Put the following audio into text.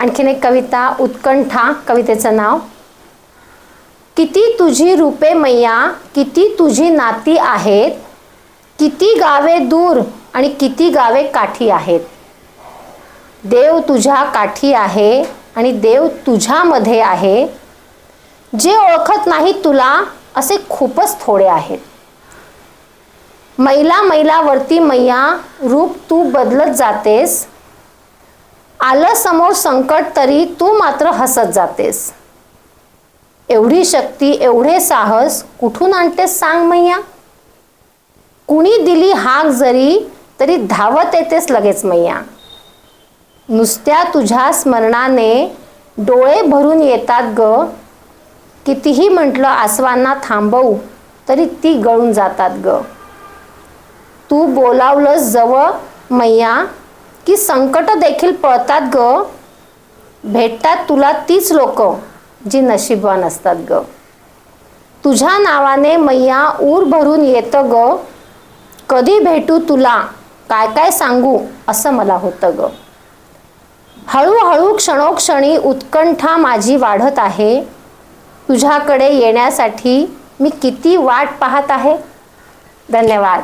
आणखीन एक कविता उत्कंठा कवितेचं नाव. किती तुझी रूपे मैया किती तुझी नाती आहेत किती गावे दूर आणि किती गावे काठी आहेत. देव तुझ्या काठी आहे आणि देव तुझ्यामध्ये आहे. जे ओळखत नाही तुला असे खूपच थोडे आहेत. मैला मैलावरती मैया रूप तू बदलत जातेस आलं समोर संकट तरी तू मात्र हसत जातेस. एवढी शक्ती एवढे साहस कुठून आणतेस सांग मैया? कुणी दिली हाक जरी तरी धावत येतेस लगेच मैया. नुसत्या तुझ्या स्मरणाने डोळे भरून येतात ग. कितीही म्हटलं आसवांना थांबवू तरी ती गळून जातात ग. तू बोलावलंस जवळ मैया की संकट देखील पळतात ग. भेटतात तुला तीच लोक जी नशीबवान असतात ग. तुझ्या नावाने मैया ऊर भरून येतं ग. कधी भेटू तुला? काय काय सांगू? असं मला होतं ग. हळूहळू क्षणोक्षणी उत्कंठा माझी वाढत आहे. तुझ्याकडे येण्यासाठी मी किती वाट पाहत आहे. धन्यवाद.